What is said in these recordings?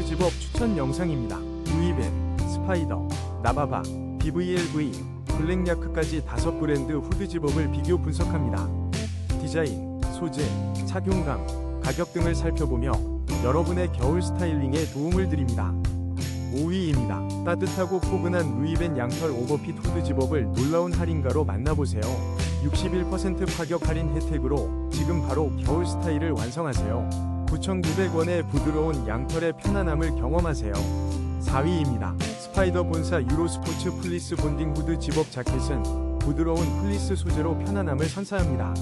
후드 집업 추천 영상입니다. 루이벤, 스파이더, 나바바, BVLV, 블랙야크까지 다섯 브랜드 후드 집업을 비교 분석합니다. 디자인, 소재, 착용감, 가격 등을 살펴보며 여러분의 겨울 스타일링에 도움을 드립니다. 5위입니다. 따뜻하고 포근한 루이벤 양털 오버핏 후드 집업을 놀라운 할인가로 만나보세요. 61% 가격 할인 혜택으로 지금 바로 겨울 스타일을 완성하세요. 9,900원의 부드러운 양털의 편안함을 경험하세요. 4위입니다. 스파이더 본사 유로 스포츠 플리스 본딩 후드 집업 자켓은 부드러운 플리스 소재로 편안함을 선사합니다.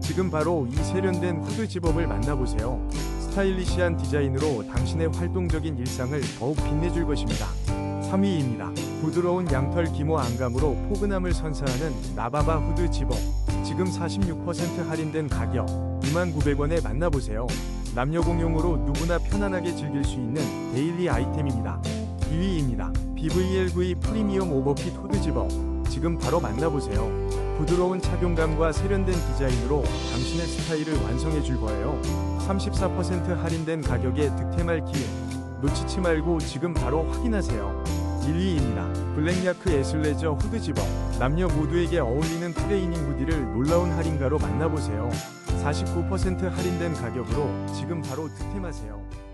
지금 바로 이 세련된 후드 집업을 만나보세요. 스타일리시한 디자인으로 당신의 활동적인 일상을 더욱 빛내줄 것입니다. 3위입니다. 부드러운 양털 기모 안감으로 포근함을 선사하는 나바바 후드 집업. 지금 46% 할인된 가격 29,900원에 만나보세요. 남녀 공용으로 누구나 편안하게 즐길 수 있는 데일리 아이템입니다. 2위입니다. BVLV 프리미엄 오버핏 후드 집업. 지금 바로 만나보세요. 부드러운 착용감과 세련된 디자인으로 당신의 스타일을 완성해 줄 거예요. 34% 할인된 가격에 득템할 기회. 놓치지 말고 지금 바로 확인하세요. 1위입니다. 블랙야크 에슬레저 후드 집업. 남녀 모두에게 어울리는 트레이닝 후디를 놀라운 할인가로 만나보세요. 49% 할인된 가격으로 지금 바로 득템하세요.